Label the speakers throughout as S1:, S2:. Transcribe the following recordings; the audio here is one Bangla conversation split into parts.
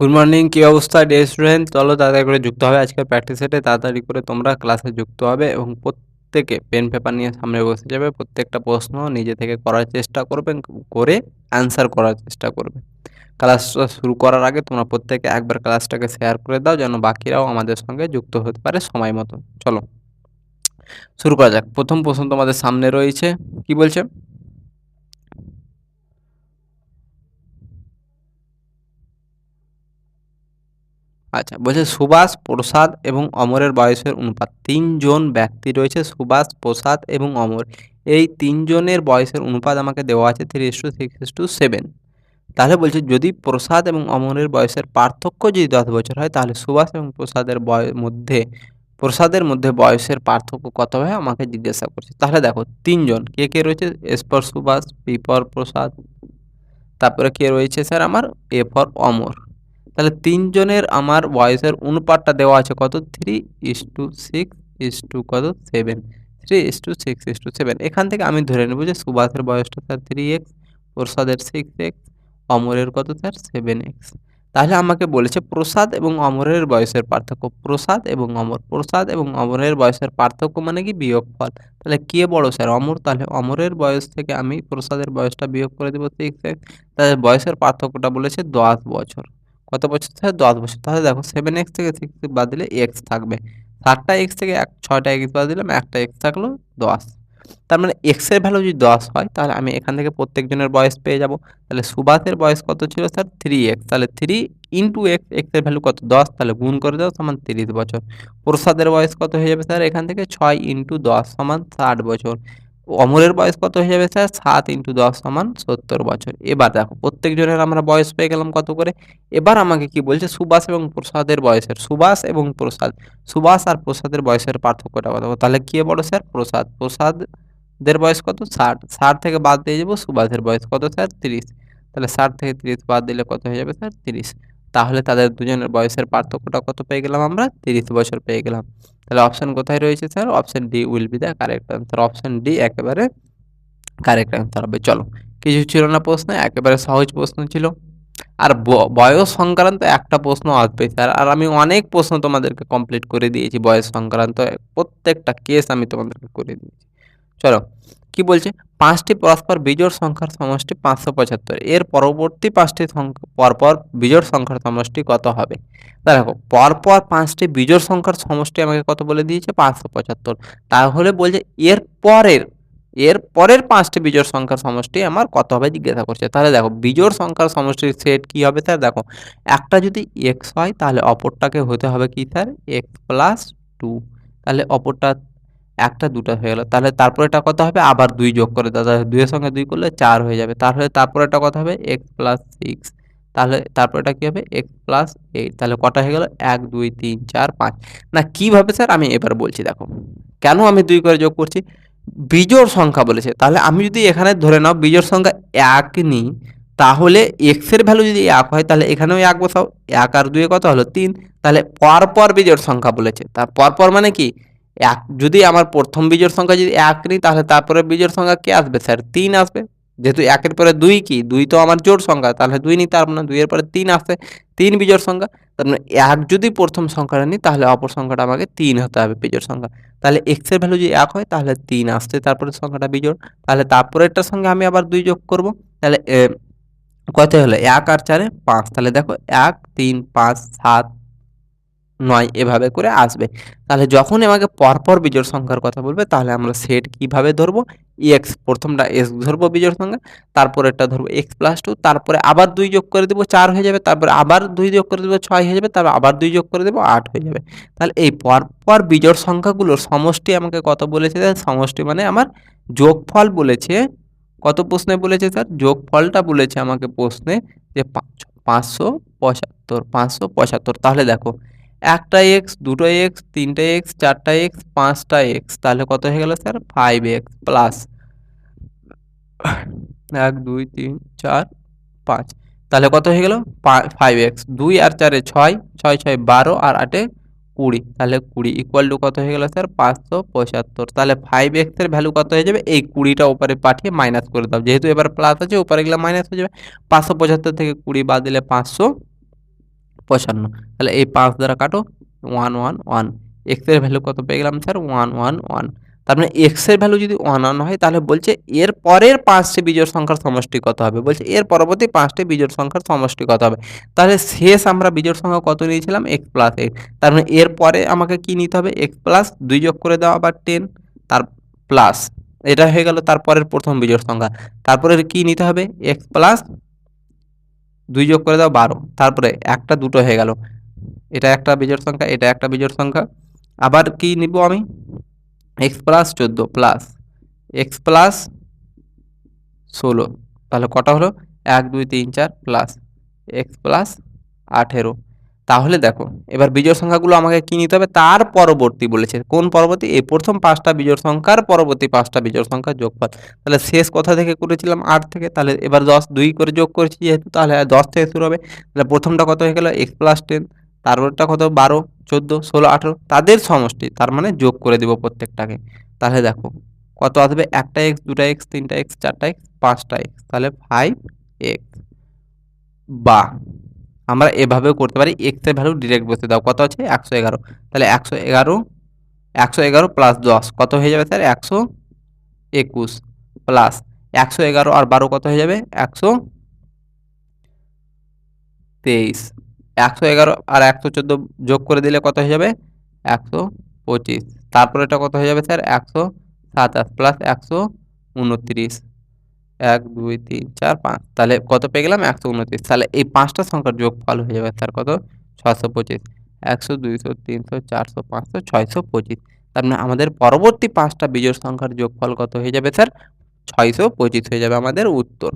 S1: গুড মর্নিং কী অবস্থা ডে স্টুডেন্ট চলো তাড়াতাড়ি করে যুক্ত হবে আজকের প্র্যাকটিস সেটে তাড়াতাড়ি করে তোমরা ক্লাসে যুক্ত হবে এবং প্রত্যেকে পেন পেপার নিয়ে সামনে বসে যাবে। প্রত্যেকটা প্রশ্ন নিজে থেকে করার চেষ্টা করবে, করে অ্যান্সার করার চেষ্টা করবে। ক্লাসটা শুরু করার আগে তোমরা প্রত্যেকে একবার ক্লাসটাকে শেয়ার করে দাও, যেন বাকিরাও আমাদের সঙ্গে যুক্ত হতে পারে সময় মতো। চলো, শুরু করা যাক। প্রথম প্রশ্ন তোমাদের সামনে রয়েছে। কি বলছে? আচ্ছা বলছে সুভাষ, প্রসাদ এবং অমরের বয়সের অনুপাত। তিনজন ব্যক্তি রয়েছে, সুভাষ, প্রসাদ এবং অমর। এই তিনজনের বয়সের অনুপাত আমাকে দেওয়া আছে three is two six is two seven তাহলে বলছে যদি প্রসাদ এবং অমরের বয়সের পার্থক্য যদি দশ বছর হয়, তাহলে সুভাষ এবং প্রসাদের বয়, মধ্যে, প্রসাদের মধ্যে বয়সের পার্থক্য কত হয় আমাকে জিজ্ঞাসা করছে। তাহলে দেখো, তিনজন। কে কে রয়েছে? S for Subhash P Prasad, তারপরে কে রয়েছে স্যার আমার? A for Amar. তাহলে তিনজনের আমার বয়সের অনুপাতটা দেওয়া আছে কত? Three is two six is two কত? Seven three is two six is two seven এখান থেকে আমি ধরে নেব যে সুভাষের বয়সটা স্যার থ্রি এক্স প্রসাদের সিক্স এক্স অমরের কত স্যার সেভেন এক্স তাহলে আমাকে বলেছে প্রসাদ এবং অমরের বয়সের পার্থক্য। প্রসাদ এবং অমর। প্রসাদ এবং অমরের বয়সের পার্থক্য মানে কি? বিয়োগফল। তাহলে কে বড় স্যার অমর। তাহলে অমরের বয়স থেকে আমি প্রসাদের বয়সটা বিয়োগ করে দেবো সিক্স এক্স তাহলে বয়সের পার্থক্যটা বলেছে দশ বছর। কত বছর থাকে? দশ বছর। তাহলে দেখো সেভেন এক্স থেকে সিক্স বাদ দিলে এক্স থাকবে। সাতটা এক্স থেকে এক, ছয়টা এক্স বাদ দিলাম, একটা এক্স থাকল দশ। তার মানে এক্সের ভ্যালু যদি দশ হয়, তাহলে আমি এখান থেকে প্রত্যেকজনের বয়স পেয়ে যাব। তাহলে সুবাসের বয়স কত ছিল স্যার থ্রি এক্স তাহলে থ্রি ইন্টু এক্স এক্সের ভ্যালু কত? দশ। তাহলে গুণ করে দাও সমান তিরিশ বছর। প্রসাদের বয়স কত হয়ে যাবে স্যার এখান থেকে ছয় ইন্টু দশ সমান ষাট বছর। অমরের বয়স কত হয়ে যাবে স্যার? সাত ইন্টু দশ সমান সত্তর বছর। এবার দেখো প্রত্যেকজনের আমরা বয়স পেয়ে গেলাম কত করে? এবার আমাকে কি বলছে? সুভাষ এবং প্রসাদের বয়সের সুভাষ এবং প্রসাদ। সুভাষ আর প্রসাদের বয়সের পার্থক্যটা কত তাহলে কে বড় স্যার? প্রসাদ। প্রসাদদের বয়স কত? ষাট। ষাট থেকে বাদ দিয়ে যাব সুভাষের বয়স কত স্যার? তিরিশ। তাহলে ষাট থেকে তিরিশ বাদ দিলে কত হয়ে যাবে স্যার? তিরিশ। তাহলে তাদের দুজনের বয়সের পার্থক্যটা কত পেয়ে গেলাম আমরা? তিরিশ বছর পেয়ে গেলাম। তাহলে অপশান কোথায় রয়েছে sir option D will be the correct answer option D একেবারে কারেক্ট আনসার হবে। চলো, কিছু ছিল না প্রশ্ন, একেবারে সহজ প্রশ্ন ছিল। আর বয়স সংক্রান্ত একটা প্রশ্ন আসবে স্যার আর আমি অনেক প্রশ্ন তোমাদেরকে কমপ্লিট করে দিয়েছি বয়স সংক্রান্ত। প্রত্যেকটা কেস আমি তোমাদেরকে করে দিয়েছি। চলো কি বলছে? পাঁচটি পরস্পর বিজোড় সংখ্যার সমষ্টি পাঁচশো পঁচাত্তর। এর পরবর্তী পাঁচটি পরপর বিজোড় সংখ্যার সমষ্টি কত হবে? দেখো পরপর পাঁচটি বিজোড় সংখ্যার সমষ্টি আমাকে কত বলে দিয়েছে? পাঁচশো পঁচাত্তর। তাহলে বলছে, এর পরের এর পরের পাঁচটি বিজোড় সংখ্যার সমষ্টি আমার কত হবে জিজ্ঞাসা করছে। তাহলে দেখো, বিজোড় সংখ্যার সমষ্টির সেট কি হবে? স্যার দেখো, একটা যদি এক্স হয়, তাহলে অপরটাকে হতে হবে কি স্যার এক্স প্লাস টু তাহলে অপরটা একটা, দুটা হয়ে গেল। তাহলে তারপরে এটা কত হবে, আবার দুই যোগ করে তাহলে দুইয়ের সঙ্গে দুই করলে চার হয়ে যাবে। তাহলে তারপরেটা কত হবে এক্স প্লাস সিক্স তাহলে তারপরেটা কী হবে এক্স প্লাস এইট তাহলে কটা হয়ে গেল? এক, দুই, তিন, চার, পাঁচ। না, কীভাবে স্যার? আমি এবার বলছি, দেখো। কেন আমি দুই করে যোগ করছি? বিজোড় সংখ্যা বলেছে। তাহলে আমি যদি এখানে ধরে নাও, বিজোড় সংখ্যা এক নিই, তাহলে এক্সের ভ্যালু যদি এক হয়, তাহলে এখানেও এক বসাও। এক আর দুয়ে কত হলো? তিন। তাহলে পরপর বিজোড় সংখ্যা বলেছে। তার পরপর মানে কি? এক, যদি আমার প্রথম বীজের সংখ্যা যদি এক নিই, তাহলে তারপরে বীজের সংখ্যা কে আসবে স্যার? তিন আসবে। যেহেতু একের পরে দুই কি? দুই তো আমার জোর সংখ্যা, তাহলে দুই নিই, তার মানে দুইয়ের পরে তিন আসে। তিন বিজোড় সংখ্যা, তার মানে এক যদি প্রথম সংখ্যাটা নিই, তাহলে অপর সংখ্যাটা আমাকে তিন হতে হবে বিজোড় সংখ্যা। তাহলে এক্সের ভ্যালু যদি এক হয়, তাহলে তিন আসছে তারপরে সংখ্যাটা বিজোড়। তাহলে তারপরেরটার সঙ্গে আমি আবার দুই যোগ করব। তাহলে কত হলো? এক আর চারে পাঁচ। তাহলে দেখো, এক, তিন, পাঁচ, সাত নয় এভাবে করে আসবে। তাহলে যখন আমাকে পরপর বিজোড় সংখ্যার কথা বলবে, তাহলে আমরা সেট কীভাবে ধরবো? এক্স প্রথমটা এক্স ধরবো বিজোড় সংখ্যা, তারপরেরটা ধরবো এক্স প্লাস টু তারপরে আবার দুই যোগ করে দেবো চার হয়ে যাবে, তারপরে আবার দুই যোগ করে দেবো ছয় হয়ে যাবে, তারপর আবার দুই যোগ করে দেবো আট হয়ে যাবে। তাহলে এই পরপর বিজোড় সংখ্যাগুলোর সমষ্টি আমাকে কত বলেছে সমষ্টি মানে আমার যোগফল বলেছে, কত প্রশ্নে বলেছে স্যার? যোগফলটা বলেছে আমাকে প্রশ্নে যে পাঁচ পাঁচশো পঁচাত্তর পাঁচশো পঁচাত্তর। তাহলে দেখো একটা এক্স দুটো এক্স তিনটে এক্স চারটা এক্স পাঁচটা এক্স তাহলে কত হয়ে গেল স্যার ফাইভ এক্স প্লাস এক, দুই, তিন, চার, পাঁচ, তাহলে কত হয়ে গেল? ফাইভ এক্স দুই আর চারে ছয় ছয় ছয়, বারো আর আটে কুড়ি, তাহলে কুড়ি ইকুয়াল টু কত হয়ে গেল স্যার পাঁচশো পঁচাত্তর, তাহলে ফাইভ এক্সের ভ্যালু কত হয়ে যাবে? এই কুড়িটা ওপরে পাঠিয়ে মাইনাস করে দাও, যেহেতু এবার প্লাস আছে ওপরে গেলে মাইনাস হয়ে যাবে। পাঁচশো পঁচাত্তর থেকে কুড়ি বাদ দিলে পাঁচশো পঁচান্ন। তাহলে এই পাঁচ দ্বারা কাটো ওয়ান ওয়ান ওয়ান এক্সের ভ্যালু কত পেয়ে গেলাম স্যার ওয়ান ওয়ান ওয়ান তার মানে এক্সের ভ্যালু যদি ওয়ান ওয়ান হয়, তাহলে বলছে এর পরের পাঁচটি বিজোড় সংখ্যার সমষ্টি কত হবে? বলছে এর পরবর্তী পাঁচটি বিজোড় সংখ্যার সমষ্টি কত হবে? তাহলে শেষ আমরা বিজোড় সংখ্যা কত নিয়েছিলাম? এক্স প্লাস এক্স তার মানে এর পরে আমাকে কি নিতে হবে? এক্স প্লাস দুই যোগ করে দেওয়া আবার টেন তার প্লাস এটা হয়ে গেল তারপরের প্রথম বিজোড় সংখ্যা। তারপরে কি নিতে হবে? এক্স প্লাস দুই যোগ করে দাও বারো। তারপরে একটা, দুটো হয়ে গেল। এটা একটা বিজোড় সংখ্যা, এটা একটা বিজোড় সংখ্যা। আবার কি নিব আমি? এক্স প্লাস চোদ্দ প্লাস এক্স প্লাস ষোলো। তাহলে কটা হলো? এক, দুই, তিন, চার প্লাস এক্স প্লাস আঠেরো। তাহলে দেখো, এবার বিজোড় সংখ্যাগুলো আমাকে কি নিতে হবে? তার পরবর্তী বলেছে। কোন পরবর্তী? এই প্রথম পাঁচটা বিজোড় সংখ্যার পরবর্তী পাঁচটা বিজোড় সংখ্যার যোগফল। তাহলে শেষ কথা থেকে করেছিলাম আট থেকে, তাহলে এবার দশ দুই করে যোগ করেছি যেহেতু, তাহলে দশ থেকে শুরু হবে। তাহলে প্রথমটা কত হয়ে গেল? X plus ten. তারপরটা কত? বারো, চোদ্দ, ষোলো, আঠেরো। তাদের সমষ্টি, তার মানে যোগ করে দিব প্রত্যেকটাকে। তাহলে দেখো, কত আসবে? একটা এক্স, দুটা এক্স, তিনটা এক্স, চারটা এক্স, পাঁচটা এক্স। তাহলে ফাইভ এক্স। বা আমরা এভাবেও করতে পারি এক্সের ভ্যালু ডিরেক্ট বসে দাও। কত আছে? একশো এগারো। তাহলে একশো এগারো একশো এগারো প্লাস দশ, কত হয়ে যাবে স্যার একশো একুশ প্লাস একশো এগারো আর বারো কত হয়ে যাবে? একশো তেইশ। একশো এগারো আর একশো চোদ্দ যোগ করে দিলে কত হয়ে যাবে? একশো পঁচিশ। তারপর এটা কত হয়ে যাবে স্যার একশো সাতাশ প্লাস একশো উনত্রিশ। এক, দুই, তিন, চার, পাঁচ। তাহলে কত পেয়ে গেলাম? একশো উনত্রিশ। তাহলে এই পাঁচটা সংখ্যার যোগফল হয়ে যাবে স্যার কত? ছশো পঁচিশ। একশো, দুইশো, তিনশো, চারশো, পাঁচশো, ছয়শো পঁচিশ। তার মানে আমাদের পরবর্তী পাঁচটা বিজোড় সংখ্যার যোগফল কত হয়ে যাবে স্যার? ছয়শো পঁচিশ হয়ে যাবে আমাদের উত্তর।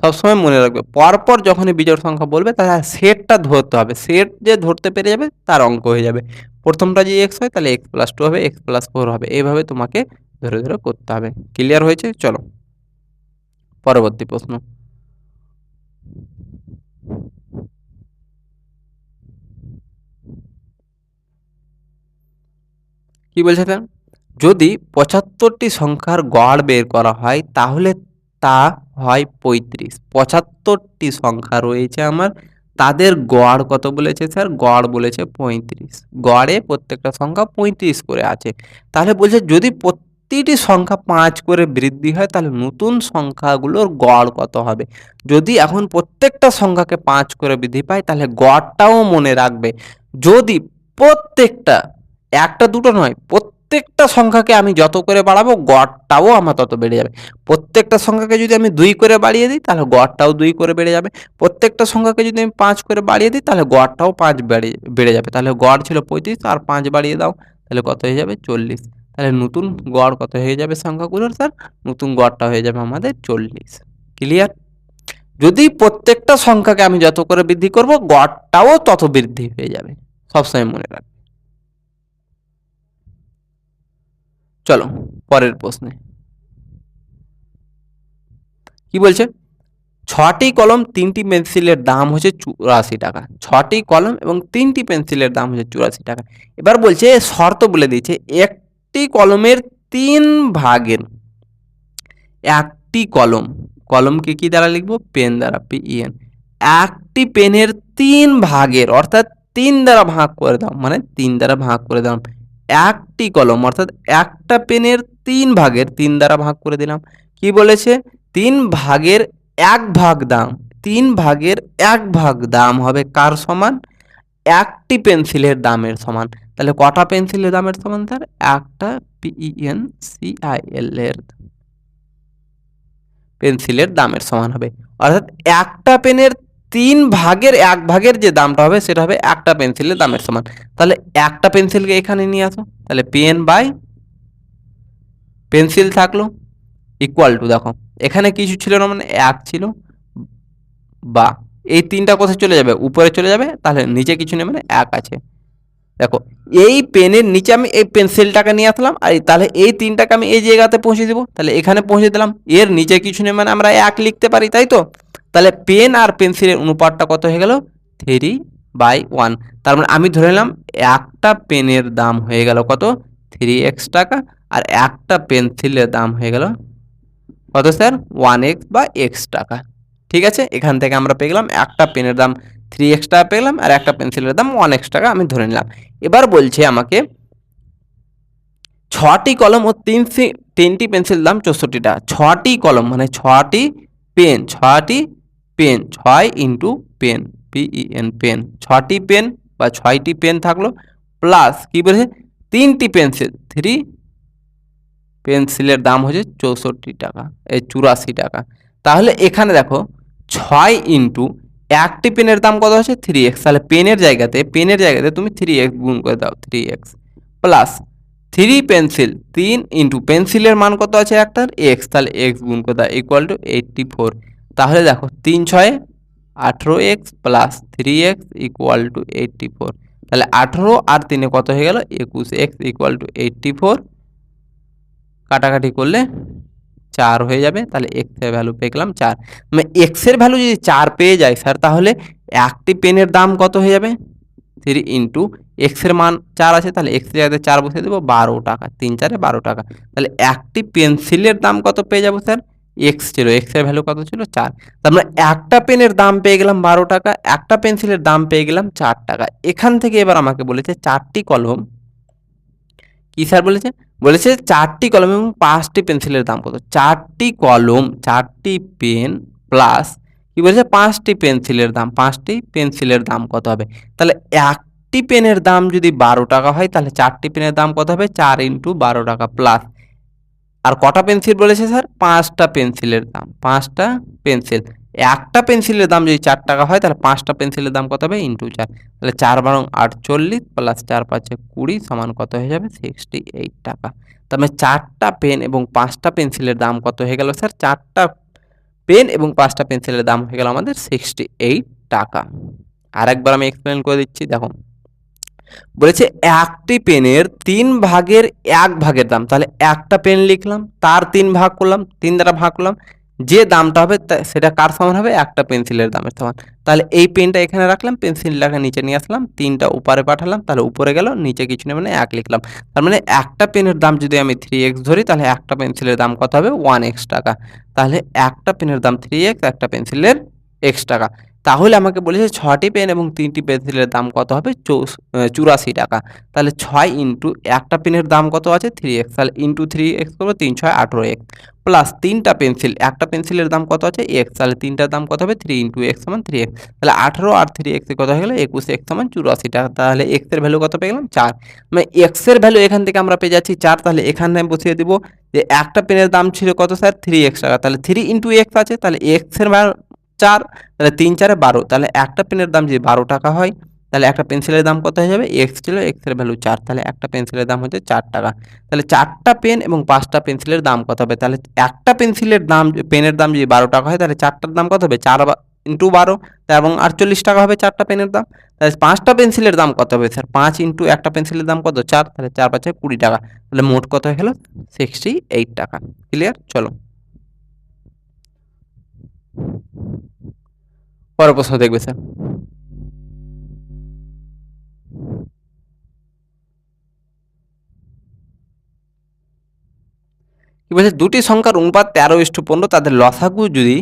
S1: সবসময় মনে রাখবে, পরপর যখনই বিজোড় সংখ্যা বলবে, তাহলে সেটটা ধরতে হবে। সেট যে ধরতে পেরে যাবে, তার অঙ্ক হয়ে যাবে। প্রথমটা যে এক্স হয়, তাহলে এক্স প্লাস টু হবে এক্স প্লাস ফোর হবে। এইভাবে তোমাকে ধরে ধরে করতে হবে। ক্লিয়ার হয়েছে? চলো। পরবর্তী প্রশ্ন। কি বলছে স্যার যদি পঁচাত্তরটি সংখ্যার গড় বের করা হয়, তাহলে তা হয় পঁয়ত্রিশ। পঁচাত্তরটি সংখ্যা রয়েছে আমার, তাদের গড় কত বলেছে স্যার? গড় বলেছে পঁয়ত্রিশ। গড়ে প্রত্যেকটা সংখ্যা পঁয়ত্রিশ করে আছে। তাহলে বলছে যদি প্রতিটি সংখ্যা পাঁচ করে বৃদ্ধি হয়, তাহলে নতুন সংখ্যাগুলোর গড় কত হবে? যদি এখন প্রত্যেকটা সংখ্যাকে পাঁচ করে বৃদ্ধি পায়, তাহলে গড়টাও মনে রাখবে। যদি প্রত্যেকটা, একটা দুটো নয়, প্রত্যেকটা সংখ্যাকে আমি যত করে বাড়াবো, গড়টাও আমার তত বেড়ে যাবে। প্রত্যেকটা সংখ্যাকে যদি আমি দুই করে বাড়িয়ে দিই, তাহলে গড়টাও দুই করে বেড়ে যাবে। প্রত্যেকটা সংখ্যাকে যদি আমি পাঁচ করে বাড়িয়ে দিই, তাহলে গড়টাও পাঁচ বেড়ে বেড়ে যাবে। তাহলে গড় ছিল পঁয়ত্রিশ, আর পাঁচ বাড়িয়ে দাও, তাহলে কত হয়ে যাবে? চল্লিশ। তাহলে নতুন গড় কত হয়ে যাবে সংখ্যাগুলোর? স্যার, নতুন গড়টা হয়ে যাবে আমাদের চল্লিশ। ক্লিয়ার যদি প্রত্যেকটা সংখ্যাকে আমি যত করে বৃদ্ধি করব, গড়টাও তত বৃদ্ধি হয়ে যাবে। সবসময় মনে রাখবে। চলো, পরের প্রশ্নে। কি বলছে? ছটি কলম তিনটি পেন্সিলের দাম হচ্ছে চুরাশি টাকা। ছটি কলম এবং তিনটি পেন্সিলের দাম হচ্ছে চুরাশি টাকা। এবার বলছে শর্ত বলে দিয়েছে একটি কলমের তিন ভাগের একটি কলম, কলমকে কি দ্বারা লিখব? পেন দ্বারা পি পিএন একটি পেনের তিন ভাগের, অর্থাৎ তিন দ্বারা ভাগ করে দাও মানে তিন দ্বারা ভাগ করে দাও একটি কলম, অর্থাৎ একটা পেনের তিন ভাগের তিন দ্বারা ভাগ করে দিলাম। কি বলেছে? তিন ভাগের এক ভাগ দাম, তিন ভাগের এক ভাগ দাম হবে কার সমান? একটি পেন্সিলের দামের সমান। তাহলে কটা পেন্সিলের দামের সমান স্যার? একটা পিইএন সিআইএল এর পেন্সিলের দামের সমান হবে। অর্থাৎ একটা পেনের তিন ভাগের এক ভাগের যে দামটা হবে, সেটা হবে একটা পেন্সিলের দামের সমান। তাহলে একটা পেন্সিলকে এখানে নিয়ে আসো। তাহলে পেন বাই পেন্সিল থাকল ইকুয়াল টু দেখো, এখানে কিছু ছিল না মানে এক ছিল বা এই তিনটা কোথায় চলে যাবে, উপরে চলে যাবে, তাহলে নিচে কিছু নেই মানে এক আছে। দেখো, এই পেনের নিচে আমি এই পেন্সিলটাকে নিয়ে আসলাম, আর তাহলে এই তিনটাকে আমি এই জায়গাতে পৌঁছে দেবো, তাহলে এখানে পৌঁছে দিলাম। এর নিচে কিছু নেই মানে আমরা এক লিখতে পারি, তাই তো? তাহলে পেন আর পেন্সিলের অনুপাতটা কত হয়ে গেল? Three by one. তার মানে আমি ধরে নিলাম একটা পেনের দাম হয়ে গেল কত? থ্রি এক্স টাকা, আর একটা পেন্সিলের দাম হয়ে গেল কত স্যার? ওয়ান এক্স বা এক্স টাকা। ঠিক আছে? এখান থেকে আমরা পেয়ে গেলাম একটা পেনের দাম থ্রি এক্স টাকা পেলাম আর একটা পেন্সিলের দাম ওয়ান এক্স টাকা আমি ধরে নিলাম। এবার বলছে আমাকে, ছটি কলম ও তিন তিনটি পেন্সিল দাম চৌষট্টি টাকা ছটি কলম মানে ছটি পেন ছটি পেন, ছয় into pen P E N pen. ছটি পেন বা ছয়টি পেন থাকল, প্লাস কি বলেছে? তিনটি পেন্সিল থ্রি পেন্সিলের দাম হচ্ছে চৌষট্টি টাকা, এই চুরাশি টাকা। তাহলে এখানে দেখো ছয় ইন্টু একটি পেনের দাম কত হচ্ছে? থ্রি এক্স তাহলে পেনের জায়গাতে পেনের জায়গাতে তুমি থ্রি এক্স গুণ করে দাও three X plus three pencil তিন ইন্টু পেন্সিলের মান কত আছে একটার? এক্স তাহলে এক্স গুণ করে দাও ইকুয়াল টু এইটটি ফোর তাহলে দেখো, তিন ছয়, আঠেরো X plus three X equal to eighty four তাহলে আঠেরো আর তিনে কত হয়ে গেল? একুশ X equal to eighty four কাটাকাটি করলে চার হয়ে যাবে, তাহলে এক্সের ভ্যালু পেয়ে গেলাম চার। মানে এক্সের ভ্যালু যদি চার পেয়ে যায় স্যার তাহলে একটি পেনের দাম কত হয়ে যাবে? থ্রি ইন্টু এক্সের মান চার আছে, তাহলে এক্সের জায়গাতে চার বসে দেবো, বারো টাকা, তিন চারে বারো টাকা। তাহলে একটি পেন্সিলের দাম কত পেয়ে যাব স্যার এক্স ছিল এক্সের ভ্যালু কত ছিল? চার। তার মানে একটা পেনের দাম পেয়ে গেলাম বারো টাকা, একটা পেন্সিলের দাম পেয়ে গেলাম চার টাকা। এখান থেকে এবার আমাকে বলেছে চারটি কলম কি স্যার বলেছে? বলেছে চারটি কলম এবং পাঁচটি পেন্সিলের দাম কত? চারটি কলম, চারটি পেন প্লাস কি বলেছে? পাঁচটি পেন্সিলের দাম, পাঁচটি পেন্সিলের দাম কত হবে? তাহলে একটি পেনের দাম যদি বারো টাকা হয়, তাহলে চারটি পেনের দাম কত হবে? চার ইন্টু বারো টাকা প্লাস আর কটা পেন্সিল বলেছে স্যার? পাঁচটা পেন্সিলের দাম, পাঁচটা পেন্সিল। একটা পেন্সিলের দাম যদি চার টাকা হয়, তাহলে পাঁচটা পেন্সিলের দাম কত হবে? ইন্টু চার। তাহলে চার বারং আটচল্লিশ প্লাস চার পাঁচে কুড়ি সমান কত হয়ে যাবে? সিক্সটি এইট টাকা। তার মানে চারটা পেন এবং পাঁচটা পেন্সিলের দাম কত হয়ে গেল স্যার? চারটা পেন এবং পাঁচটা পেন্সিলের দাম হয়ে গেল আমাদের সিক্সটি এইট টাকা। আরেকবার আমি এক্সপ্লেন করে দিচ্ছি, দেখো। বলেছে একটি পেনের তিন ভাগের এক ভাগের দাম। তাহলে একটা পেন লিখলাম, তার তিন ভাগ করলাম, তিন দ্বারা ভাগ করলাম যে দামটা হবে সেটা কার সমান হবে? একটা পেন্সিলের দামের সমান। তাহলে এই পেনটা এখানে রাখলাম, পেন্সিলটাকে নিচে নিয়ে আসলাম, তিনটা উপরে পাঠালাম, তাহলে উপরে গেল, নিচে কিছু নেই মানে এক লিখলাম। তার মানে একটা পেনের দাম যদি আমি থ্রি এক্স ধরি, তাহলে একটা পেন্সিলের দাম কত হবে? ওয়ান এক্স টাকা। তাহলে একটা পেনের দাম থ্রি এক্স একটা পেন্সিলের এক্স টাকা। তাহলে আমাকে বলেছে ছটি পেন এবং তিনটি পেন্সিলের দাম কত হবে? চুরাশি টাকা। তাহলে ছয় ইন্টু একটা পেনের দাম কত আছে? থ্রি এক্স তাহলে ইন্টু থ্রি এক্স করব, তিন ছয় আঠেরো এক্স প্লাস তিনটা পেন্সিল, একটা পেন্সিলের দাম কত আছে? এক্স, তাহলে তিনটার দাম কত হবে? থ্রি ইন্টু এক্স সমান থ্রি এক্স। তাহলে আঠেরো আর থ্রি এক্সে কত হয়ে গেলো? একুশ এক্স সমান চুরাশি। টাকা তাহলে এক্সের ভ্যালু কত পেয়ে গেলাম? চার। মানে এক্সের ভ্যালু এখান থেকে আমরা পেয়ে যাচ্ছি চার, তাহলে এখানে বসিয়ে দিব যে একটা পেনের দাম ছিল কত স্যার? থ্রি এক্স টাকা। তাহলে থ্রি ইন্টু এক্স আছে, তাহলে এক্সের চার, তাহলে তিন, চারে বারো। তাহলে একটা পেনের দাম যদি বারো টাকা হয় তাহলে একটা পেন্সিলের দাম কত হয়ে যাবে? এক্স ছিল এক্সের ভ্যালু চার, তাহলে একটা পেন্সিলের দাম হচ্ছে চার টাকা। তাহলে চারটা পেন এবং পাঁচটা পেন্সিলের দাম কত হবে? তাহলে একটা পেন্সিলের দাম পেনের দাম যদি বারো টাকা হয়, তাহলে চারটার দাম কত হবে? চার ইন্টু বারো। এবং আটচল্লিশ টাকা হবে চারটা পেনের দাম। তাহলে পাঁচটা পেন্সিলের দাম কত হবে? স্যার, পাঁচ ইন্টু একটা পেন্সিলের দাম কত? চার, তাহলে চার পাঁচে কুড়ি টাকা। তাহলে মোট কত হয়ে গেল? সিক্সটি এইট টাকা। ক্লিয়ার চলো। পরের প্রশ্ন দেখবে, স্যার। কি বলছে? দুটি সংখ্যার অনুপাত তেরো ইস্টু পনেরো, তাদের লসাগু যদি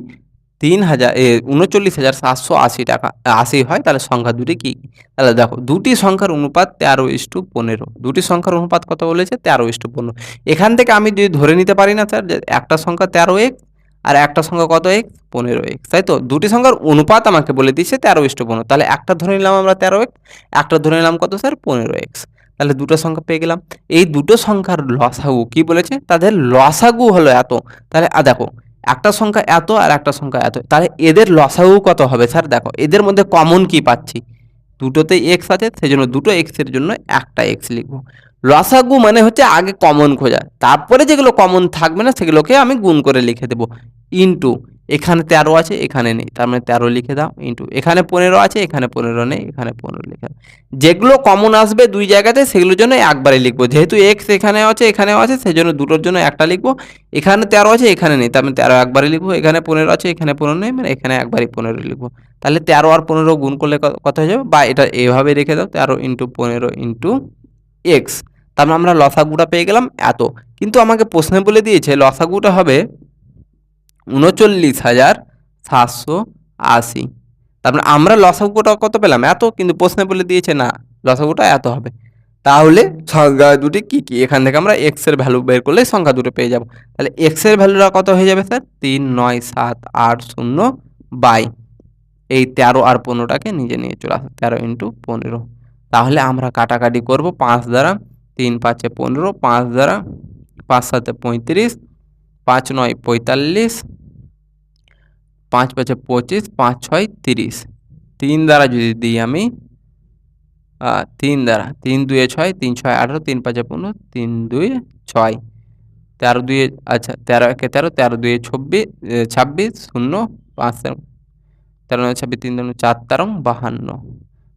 S1: তিন হাজার উনচল্লিশ হাজার সাতশো আশি টাকা আশি হয়, তাহলে সংখ্যা দুটি কী? তাহলে দেখো, দুটি সংখ্যার অনুপাত তেরো ইস্টু পনেরো। দুটি সংখ্যার অনুপাত কত বলেছে? তেরো ইস্টু পনেরো। এখান থেকে আমি যদি ধরে নিতে পারি না, স্যার, যে একটা সংখ্যা তেরো এক্স আর একটা সংখ্যা কত এক্স পনেরো এক্স তাই তো? দুটি সংখ্যার অনুপাত আমাকে বলে দিচ্ছে তেরো ইস্টু পনেরো। তাহলে একটা ধরে নিলাম আমরা তেরো এক্স একটা ধরে নিলাম কত, স্যার? পনেরো এক্স তাহলে দুটো সংখ্যা পেয়ে গেলাম। এই দুটো সংখ্যার লসাগু কি বলেছে? তাদের লসাগু হলো এত। তাহলে দেখো, একটা সংখ্যা এত আর একটা সংখ্যা এত। তাহলে এদের লসাগু কত হবে? স্যার, দেখো, এদের মধ্যে কমন কি পাচ্ছি? দুটোতে এক্স আছে সেই জন্য দুটো এক্সের জন্য একটা এক্স লিখব। লসাগু মানে হচ্ছে আগে কমন খোঁজা। তারপরে যেগুলো কমন থাকবে না, সেগুলোকে আমি গুণ করে লিখে দেবো। ইন্টু এখানে তেরো আছে, এখানে নেই। তার মানে তেরো লিখে দাও ইন্টু এখানে পনেরো আছে, এখানে পনেরো নেই, এখানে পনেরো লিখে দাও। যেগুলো কমন আসবে দুই জায়গাতে, সেগুলোর জন্য একবারে লিখব। যেহেতু এক্স এখানে আছে, এখানেও আছে সেই জন্য দুটোর জন্য একটা লিখব। এখানে তেরো আছে, এখানে নেই, তার মানে তেরো একবারে লিখব। এখানে পনেরো আছে, এখানে পনেরো নেই মানে এখানে একবারই পনেরো লিখব। তাহলে তেরো আর পনেরো গুণ করলে কত হয়ে যাবে? বা এটা এভাবে রেখে দাও, তেরো ইন্টু পনেরো ইন্টু এক্স তার মানে আমরা লসাগুটা পেয়ে গেলাম এত। কিন্তু আমাকে প্রশ্নে বলে দিয়েছে, লসাগুটা হবে উনচল্লিশ হাজার সাতশো আশি। তারপরে আমরা লসাগুটা কত পেলাম? এত, কিন্তু প্রশ্নে বলে দিয়েছে না, লসাগুটা এত হবে। তাহলে সংখ্যা দুটি কি কি? এখান থেকে আমরা এক্সের ভ্যালু বের করলে সংখ্যা দুটো পেয়ে যাব। তাহলে এক্সের ভ্যালুটা কত হয়ে যাবে স্যার তিন, নয়, সাত, আট, শূন্য, বাই। এই তেরো আর পনেরোটাকে নিজে নিয়ে চলে আসে, তেরো ইন্টু পনেরো। তাহলে আমরা কাটাকাটি করব পাঁচ দ্বারা, তিন পাঁচে পনেরো, পাঁচ দ্বারা, পাঁচ সাতে পঁয়ত্রিশ, পাঁচ নয় পঁয়তাল্লিশ পাঁচ পাঁচে পঁচিশ, পাঁচ ছয় তিরিশ। তিন দ্বারা যদি দিই আমি তিন দ্বারা, তিন দুয়ে ছয়, তিন ছয় আঠারো, তিন পাঁচে পনেরো, তিন দুই ছয়। তেরো দুয়ে আচ্ছা তেরো একে তেরো তেরো দুয়ে ছব্বিশ ছাব্বিশ, শূন্য, পাঁচ তেরো। নয় ছাব্বিশ, তিন দুই চার তেরো, বাহান্ন।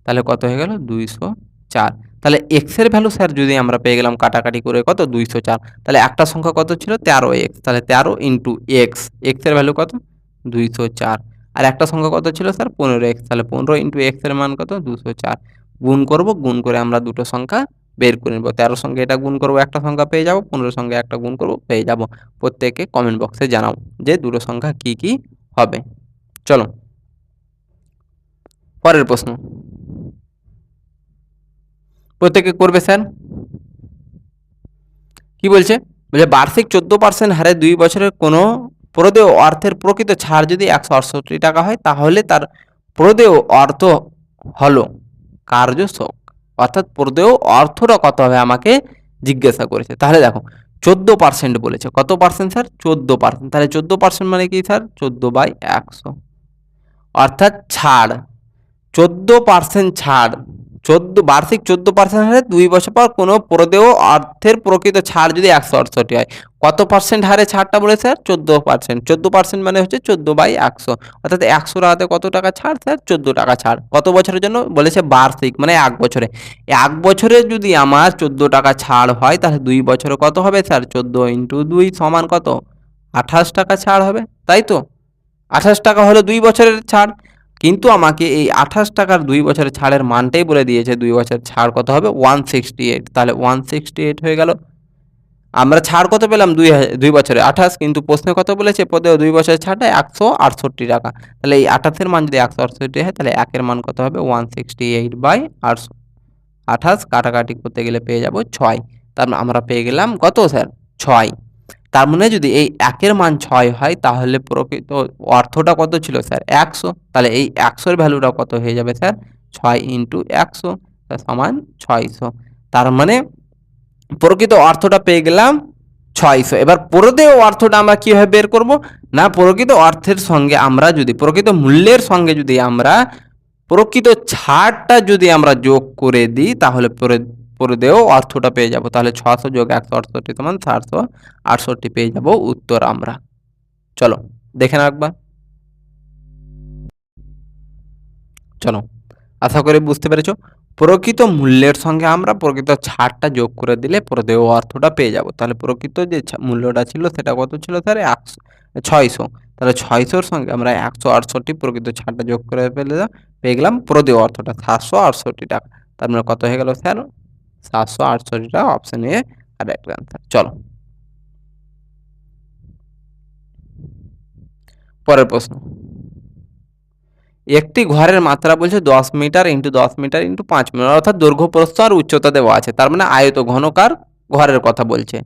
S1: তাহলে কত হয়ে গেল? দুইশো চার। তাহলে এক্সের ভ্যালু স্যার যদি আমরা পেয়ে গেলাম কাটাকাটি করে কত? দুইশো চার। তাহলে একটা সংখ্যা কত ছিল? তেরো এক্স তাহলে তেরো ইন্টু এক্স এক্সের ভ্যালু কত? দুইশো চার। আর একটা সংখ্যা কত ছিল স্যার? পনেরো এক্স। তাহলে পনেরো ইন্টু এক্সের মান কত? দুশো চার। গুণ করব, গুণ করে আমরা দুটো সংখ্যা বের করে নেব। তেরোর সঙ্গে এটা গুণ করব, একটা সংখ্যা পেয়ে যাব। পনেরোর সঙ্গে একটা গুণ করব, পেয়ে যাব। প্রত্যেকে কমেন্ট বক্সে জানাও যে দুটো সংখ্যা কি কি হবে। চলো, পরের প্রশ্ন। প্রত্যেকে করবে স্যার? কি বলছে? বলছে বার্ষিক চোদ্দ পার্সেন্ট হারে দুই বছরের কোনো প্রদেয় অর্থের প্রকৃত ছাড় যদি একশো আটষট্টি টাকা হয়, তাহলে তার প্রদেয় অর্থ হলো কার্য শোক অর্থাৎ প্রদেয় অর্থটা কত হবে আমাকে জিজ্ঞাসা করেছে। তাহলে দেখো, চোদ্দ পার্সেন্ট বলেছে। কত পার্সেন্ট স্যার চোদ্দ পার্সেন্ট তাহলে চোদ্দ পার্সেন্ট মানে কি স্যার চোদ্দ বাই একশো। অর্থাৎ ছাড়। চোদ্দ পার্সেন্ট ছাড় চোদ্দ, বার্ষিক চোদ্দ পার্সেন্ট হারে দুই বছর পর কোনো প্রদেয় অর্থের প্রকৃত ছাড় যদি একশো আটষট্টি হয়, কত পার্সেন্ট হারে ছাড়টা বলে স্যার চোদ্দ পার্সেন্ট চোদ্দ পার্সেন্ট মানে হচ্ছে চোদ্দ বাই একশো। অর্থাৎ একশো টাকাতে কত টাকা ছাড় স্যার চোদ্দ টাকা ছাড়। কত বছরের জন্য বলেছে বার্ষিক মানে এক বছরে। এক বছরে যদি আমার চোদ্দ টাকা ছাড় হয়, তাহলে দুই বছরে কত হবে স্যার চোদ্দ ইন্টু দুই সমান কত? আঠাশ টাকা ছাড় হবে, তাই তো? আঠাশ টাকা হলো দুই বছরের ছাড়। কিন্তু আমাকে এই আঠাশ টাকার দুই বছরের ছাড়ের মানটাই বলে দিয়েছে, দুই বছর ছাড় কত হবে? ওয়ান সিক্সটি এইট তাহলে ওয়ান সিক্সটি এইট হয়ে গেল। আমরা ছাড় কত পেলাম? দুই দুই বছরে আঠাশ, কিন্তু প্রশ্নে কত বলেছে? পদে দুই বছরের ছাড়টা একশো আটষট্টি টাকা। তাহলে এই আঠাশের মান যদি একশো আটষট্টি হয়, তাহলে একের মান কত হবে? ওয়ান সিক্সটি এইট বাই আটশো আঠাশ। কাটাকাটি করতে গেলে পেয়ে যাব ছয়। তার মানে আমরা পেয়ে গেলাম কত স্যার? ছয়। তার মানে যদি এই একের মান ছয় হয়, তাহলে প্রকৃত অর্থটা কত ছিল স্যার? একশো। তাহলে এই একশোর ভ্যালুটা কত হয়ে যাবে স্যার? ছয় ইন্টু একশো সমান ছয়শো। তার মানে প্রকৃত অর্থটা পেয়ে গেলাম ছয়শো। এবার প্রদেয় অর্থটা আমরা কীভাবে বের করব? না, প্রকৃত অর্থের সঙ্গে আমরা যদি, প্রকৃত মূল্যের সঙ্গে যদি আমরা প্রকৃত ছাড়টা যদি আমরা যোগ করে দিই, তাহলে প্রদেয় অর্থটা পেয়ে যাব। তাহলে ছশো যোগ একশো আটষট্টি সমান চারশো আটষট্টি পেয়ে যাব উত্তর আমরা। চলো, দেখে নাও একবার। চলো, আশা করি বুঝতে পেরেছ। প্রকৃত মূল্যের সঙ্গে আমরা প্রকৃত ছাড়টা যোগ করে দিলে প্রদেয় অর্থটা পেয়ে যাব। তাহলে প্রকৃত যে মূল্যটা ছিল সেটা কত ছিল? স্যার একশো ছয়শো। তাহলে ছয়শোর সঙ্গে আমরা একশো আটষট্টি প্রকৃত ছাড়টা যোগ করে পেলে পেয়ে গেলাম প্রদেয় অর্থটা সাতশো আটষট্টি টাকা। তার মানে কত হয়ে গেল? স্যার সাতশো আটষট্টি টাকা অপশান এ কারেক্ট অ্যান্সার চলো। পরের প্রশ্ন। একটি ঘরের মাত্রা বলছে দশ মিটার ইন্টু দশ মিটার ইন্টু পাঁচ মিটার, অর্থাৎ দৈর্ঘ্য প্রস্থ আর উচ্চতা দেওয়া আছে। তার মানে আয়ত ঘনকার ঘরের কথা বলছে।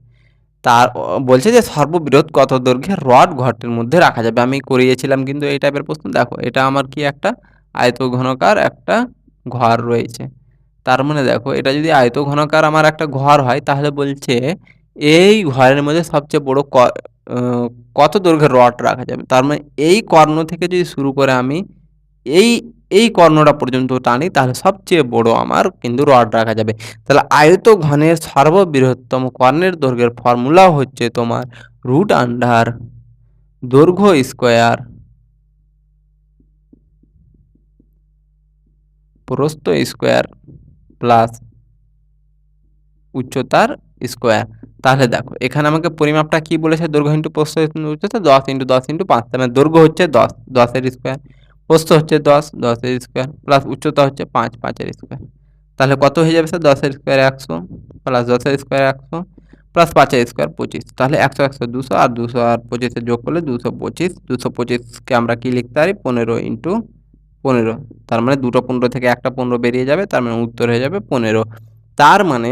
S1: তার বলছে যে সর্ববৃহৎ কত দৈর্ঘ্যের রড ঘরটির মধ্যে রাখা যাবে। আমি করিয়েছিলাম কিন্তু এই টাইপের প্রশ্ন। দেখো, এটা আমার কি একটা আয়ত ঘনকার একটা ঘর রয়েছে। তার মানে দেখো, এটা যদি আয়ত ঘনকার আমার একটা ঘর হয়, তাহলে বলছে এই ঘরের মধ্যে সবচেয়ে বড় কত দৈর্ঘ্যের রড রাখা যাবে? তার মানে এই কর্ণ থেকে যদি শুরু করে আমি এই এই কর্ণটা পর্যন্ত টানি, তাহলে সবচেয়ে বড় আমার কিন্তু রড রাখা যাবে। তাহলে আয়ত ঘনের সর্ববৃহত্তম কর্ণের দৈর্ঘ্যের ফর্মুলা হচ্ছে তোমার রুট আন্ডার দৈর্ঘ্য স্কোয়ার প্রস্থ স্কোয়ার। প্লাস উচ্চতার স্কোয়ার তাহলে দেখো, এখানে আমাকে পরিমাপটা কি বলেছে? দৈর্ঘ্য ইন্টু প্রস্থ উচ্চতা, দশ ইন্টু দশ ইন্টু পাঁচ। মানে দৈর্ঘ্য হচ্ছে দশ, দশের স্কোয়ার প্রস্থ হচ্ছে দশ, দশের স্কোয়ার প্লাস উচ্চতা হচ্ছে পাঁচ, পাঁচের স্কোয়ার তাহলে কত হয়ে যাবে স্যার দশের স্কোয়ার একশো প্লাস দশের স্কোয়ার একশো প্লাস পাঁচের স্কোয়ার পঁচিশ। তাহলে একশো একশো দুশো আর দুশো আর পঁচিশে যোগ করলে দুশো পঁচিশ। দুশো পঁচিশকে আমরা কি লিখতে পারি? পনেরো ইন্টু পনেরো। তার মানে দুটো পনেরো থেকে একটা পনেরো বেরিয়ে যাবে, তার মানে উত্তর হয়ে যাবে পনেরো। তার মানে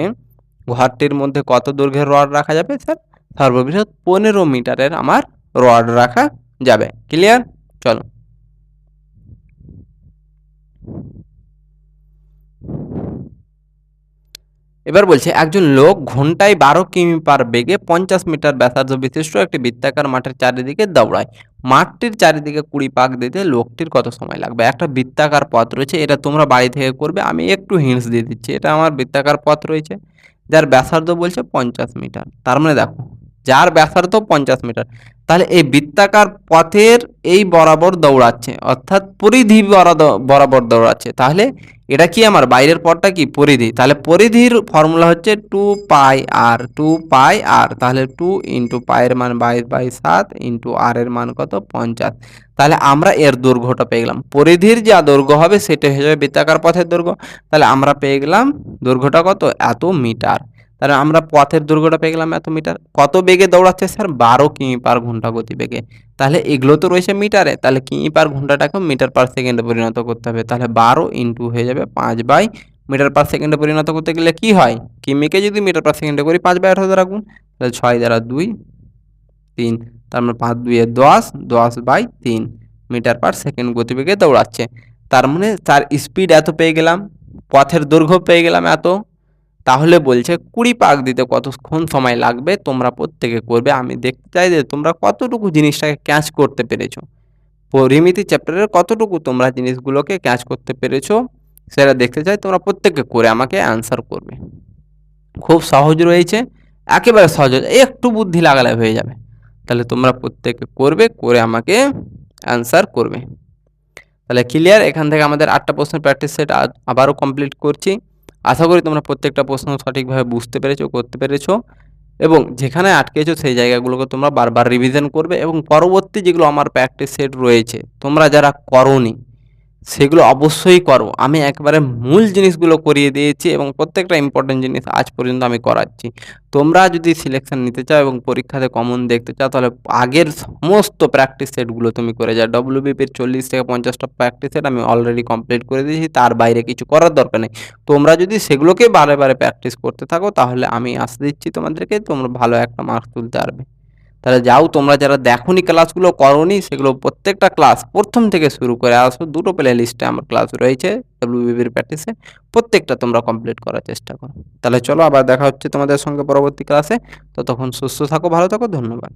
S1: ঘরটির মধ্যে কত দৈর্ঘ্যের রড রাখা যাবে স্যার? সর্ববৃহৎ পনেরো মিটারের আমার রড রাখা যাবে। ক্লিয়ার চলো। এবার বলছে, একজন লোক ঘন্টায় বারো কিমি পার বেগে পঞ্চাশ মিটার ব্যাসার্ধ বিশিষ্ট একটি বৃত্তাকার মাঠের চারিদিকে দৌড়ায়। মাঠটির চারিদিকে কুড়ি পাক দিতে লোকটির কত সময় লাগবে? একটা বৃত্তাকার পথ রয়েছে, এটা তোমরা বাড়ি থেকে করবে, আমি একটু হিন্টস দিয়ে দিচ্ছি, এটা আমার বৃত্তাকার পথ রয়েছে, যার ব্যাসার্ধ বলছে পঞ্চাশ মিটার। তার মানে দেখো, যার ব্যাসার্ধ পঞ্চাশ মিটার, তাহলে এই বৃত্তাকার পথের এই বরাবর দৌড়াচ্ছে, অর্থাৎ পরিধি বরাবর দৌড়াচ্ছে, তাহলে এটা কি আমার বাইরের পথটা কি? পরিধি। তাহলে পরিধির ফর্মুলা হচ্ছে টু পাই আর টু পাই আর তাহলে টু ইন্টু পায়ের মান বাইশ বাই সাত ইন্টু আর এর মান কত? পঞ্চাশ। তাহলে আমরা এর দৈর্ঘ্যটা পেয়ে গেলাম। পরিধির যা দৈর্ঘ্য হবে সেটা হয়ে যাবে বৃত্তাকার পথের দৈর্ঘ্য। তাহলে আমরা পেয়ে গেলাম দৈর্ঘ্যটা কত? এত মিটার। তাহলে আমরা পথের দৈর্ঘ্যটা পেয়ে গেলাম এত মিটার। কত বেগে দৌড়াচ্ছে স্যার? বারো কিমি পার ঘণ্টা গতি বেগে। তাহলে এগুলো তো রয়েছে মিটারে। তাহলে কিমি পার ঘন্টাটাকে মিটার পার সেকেন্ডে পরিণত করতে হবে। তাহলে বারো ইন্টু হয়ে যাবে পাঁচ বাই মিটার পার সেকেন্ডে পরিণত করতে গেলে কি হয়? কিমিকে যদি মিটার পার সেকেন্ডে করি পাঁচ বাই আঠারো রাখুন তাহলে ছয় দ্বারা দুই, তিন। তার মানে পাঁচ দুইয়ে দশ দশ বাই তিন মিটার পার সেকেন্ড গতিবেগে দৌড়াচ্ছে। তার মানে তার স্পিড এত পেয়ে গেলাম, পথের দৈর্ঘ্য পেয়ে গেলাম এত তাহলে বলছে কুড়ি পাক দিতে কতক্ষণ সময় লাগবে? তোমরা প্রত্যেকে করবে। আমি দেখতে চাই যে তোমরা কতটুকু জিনিসটাকে ক্যাচ করতে পেরেছ। পরিমিতি চ্যাপ্টারের কতটুকু তোমরা জিনিসগুলোকে ক্যাচ করতে পেরেছ, সেটা দেখতে চাই। তোমরা প্রত্যেকে করে আমাকে অ্যান্সার করবে। খুব সহজ রয়েছে। একেবারে সহজ। একটু বুদ্ধি লাগালে হয়ে যাবে। তাহলে তোমরা প্রত্যেকে করবে, করে আমাকে অ্যান্সার করবে। তাহলে ক্লিয়ার এখান থেকে আমাদের আটটা প্রশ্নের প্র্যাকটিস সেট আবারও কমপ্লিট করছি। আশা করি তোমরা প্রত্যেকটা প্রশ্ন সঠিকভাবে বুঝতে পেরেছ, করতে পেরেছ এবং যেখানে আটকেছো সেই জায়গাগুলোকে তোমরা বারবার রিভিশন করবে এবং পরবর্তী যেগুলো আমার প্র্যাকটিস সেট রয়েছে, তোমরা যারা করনি সেগুলো অবশ্যই করো আমি একবারে মূল জিনিসগুলো করিয়ে দিয়েছি এবং প্রত্যেকটা ইম্পর্টেন্ট জিনিস আজ পর্যন্ত আমি করাচ্ছি। তোমরা যদি সিলেকশন নিতে চাও এবং পরীক্ষাতে কমন দেখতে চাও, তাহলে আগের সমস্ত প্র্যাকটিস সেটগুলো তুমি করে যাও। ডব্লিউবিপির চল্লিশ থেকে পঞ্চাশটা প্র্যাকটিস সেট আমি অলরেডি কমপ্লিট করে দিয়েছি, তার বাইরে কিছু করার দরকার নেই। তোমরা যদি সেগুলোকে বারে বারে প্র্যাকটিস করতে থাকো, তাহলে আমি আশা দিচ্ছি তোমাদেরকে তোমরা ভালো একটা মার্কস তুলতে পারবে। তাহলে যাও, তোমরা যারা দেখোনি ক্লাসগুলো করোনি, সেগুলো প্রত্যেকটা ক্লাস প্রথম থেকে শুরু করে আসো। দুটো প্লে লিস্টে আমার ক্লাস রয়েছে ডাব্লিউবিবির প্র্যাকটিসে প্রত্যেকটা তোমরা কমপ্লিট করার চেষ্টা করো। তাহলে চলো, আবার দেখা হচ্ছে তোমাদের সঙ্গে পরবর্তী ক্লাসে ততক্ষণ সুস্থ থাকো, ভালো থাকো, ধন্যবাদ।